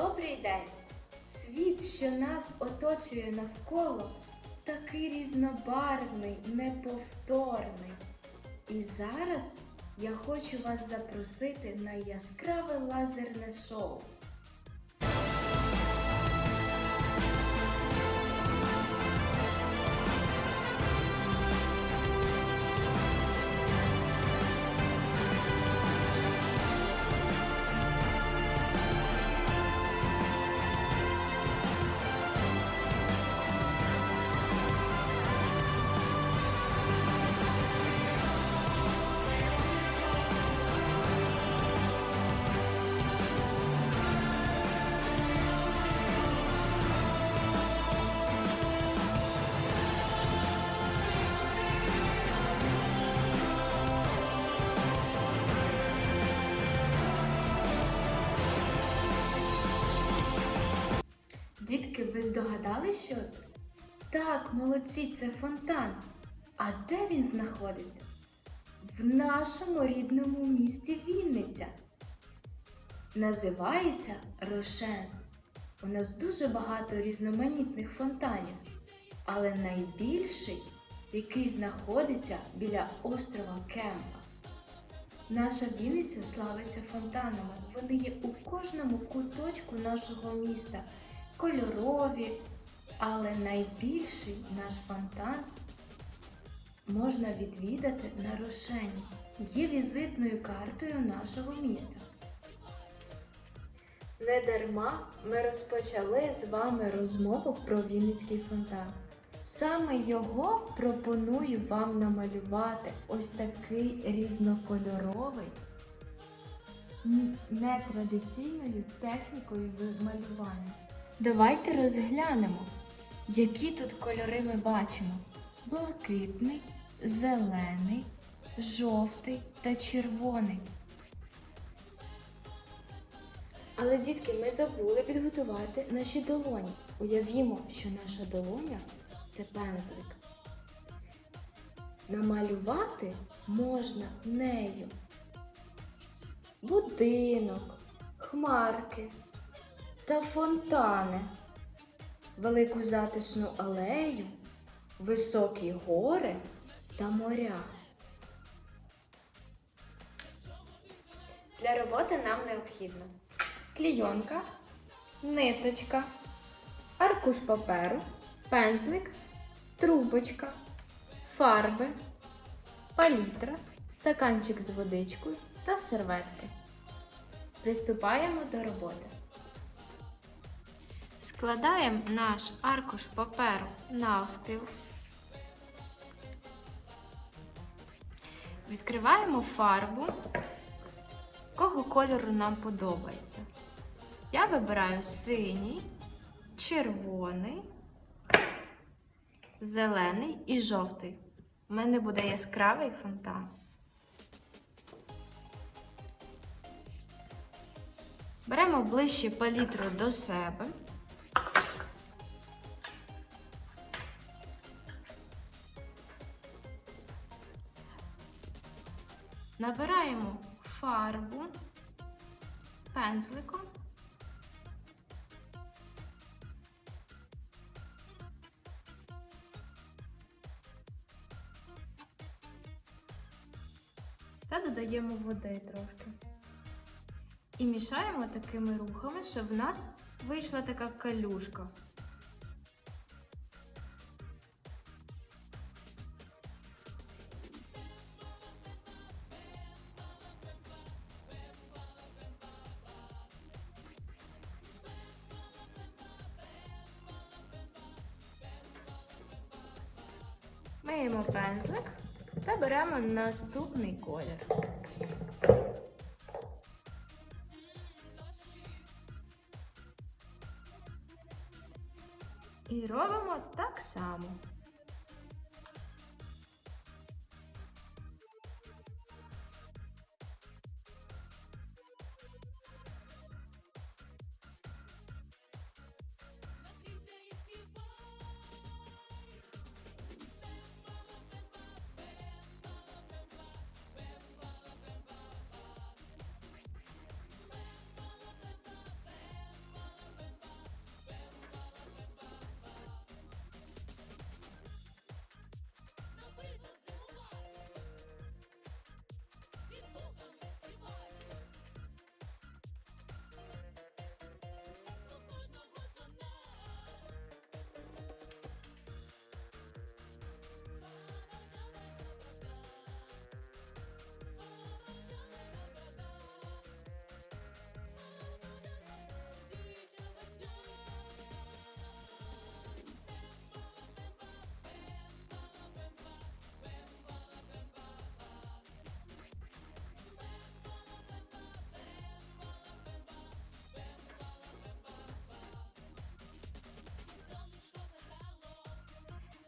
Добрий день! Світ, що нас оточує навколо, такий різнобарвний, неповторний. І зараз я хочу вас запросити на яскраве лазерне шоу. Дітки, ви здогадались, що це? Так, молодці, це фонтан. А де він знаходиться? В нашому рідному місті Вінниця. Називається Рошен. У нас дуже багато різноманітних фонтанів, але найбільший, який знаходиться біля острова Кемпа. Наша Вінниця славиться фонтанами. Вони є у кожному куточку нашого міста, кольорові, але найбільший наш фонтан можна відвідати на Рошені. Є візитною картою нашого міста. Недарма ми розпочали з вами розмову про Вінницький фонтан. Саме його пропоную вам намалювати ось такий різнокольоровий, нетрадиційною технікою малювання. Давайте розглянемо, які тут кольори ми бачимо: блакитний, зелений, жовтий та червоний. Але, дітки, ми забули підготувати наші долоні. Уявімо, що наша долоня це пензлик. Намалювати можна нею будинок, хмарки та фонтани, велику затишну алею, високі гори та моря. Для роботи нам необхідно клійонка, ниточка, аркуш паперу, пензлик, трубочка, фарби, палітра, стаканчик з водичкою та серветки. Приступаємо до роботи. Складаємо наш аркуш паперу навпіл. Відкриваємо фарбу, кого кольору нам подобається. Я вибираю синій, червоний, зелений і жовтий. У мене буде яскравий фонтан. Беремо ближче палітру до себе. Набираємо фарбу пензликом. Та додаємо води трошки. І мішаємо такими рухами, щоб в нас вийшла така калюшка. Миємо пензлик та беремо наступний колір. І робимо так само.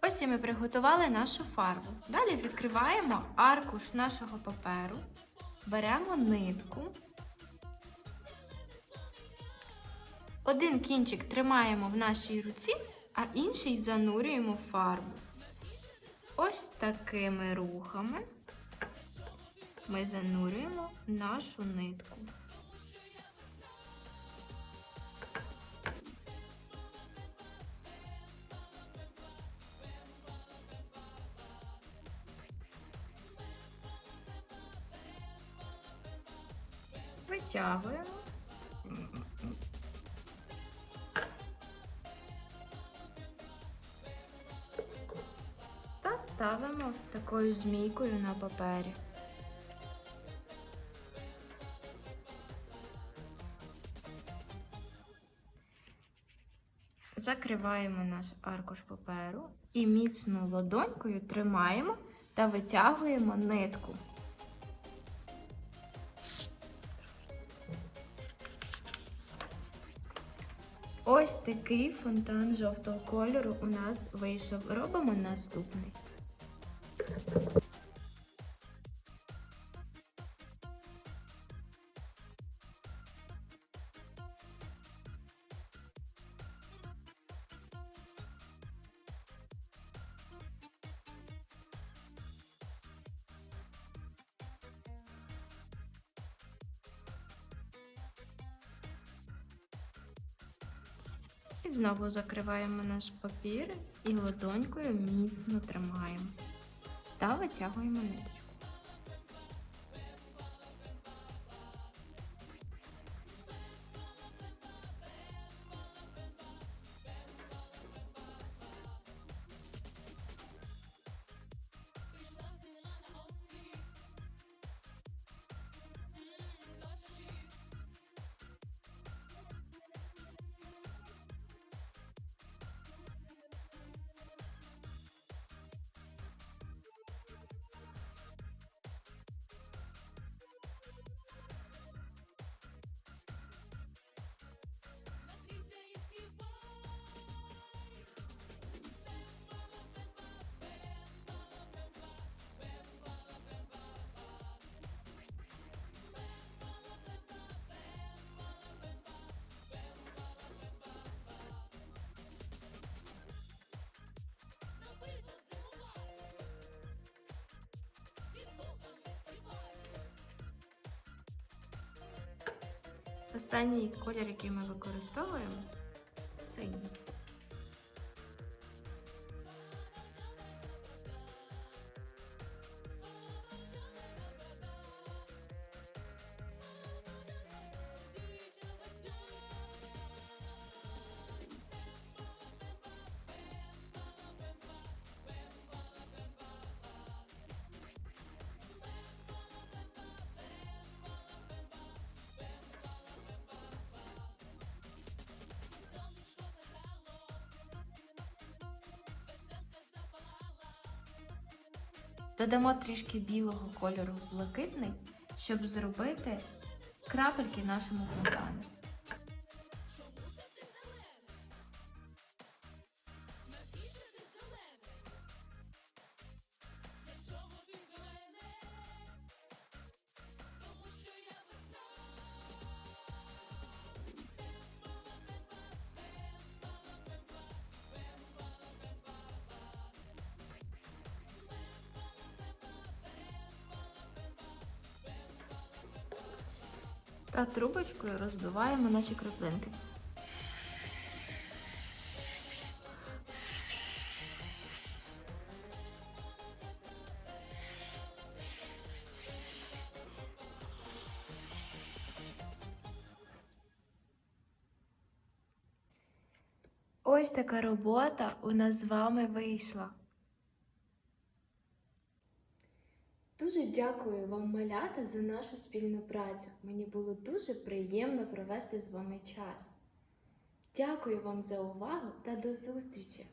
Ось і ми приготували нашу фарбу. Далі відкриваємо аркуш нашого паперу, беремо нитку. Один кінчик тримаємо в нашій руці, а інший занурюємо в фарбу. Ось такими рухами ми занурюємо нашу нитку. Витягуємо. Та ставимо такою змійкою на папері. Закриваємо наш аркуш паперу і міцно ладонькою тримаємо та витягуємо нитку. Ось такий фонтан жовтого кольору у нас вийшов. Робимо наступний. І знову закриваємо наш папір і ладонькою міцно тримаємо та витягуємо ниточку. Останній колір, який ми використовуємо, синій. Додамо трішки білого кольору в блакитний, щоб зробити крапельки нашому фонтану. Та трубочкою роздуваємо наші краплинки. Ось така робота у нас з вами вийшла. Дуже дякую вам, малята, за нашу спільну працю. Мені було дуже приємно провести з вами час. Дякую вам за увагу та до зустрічі!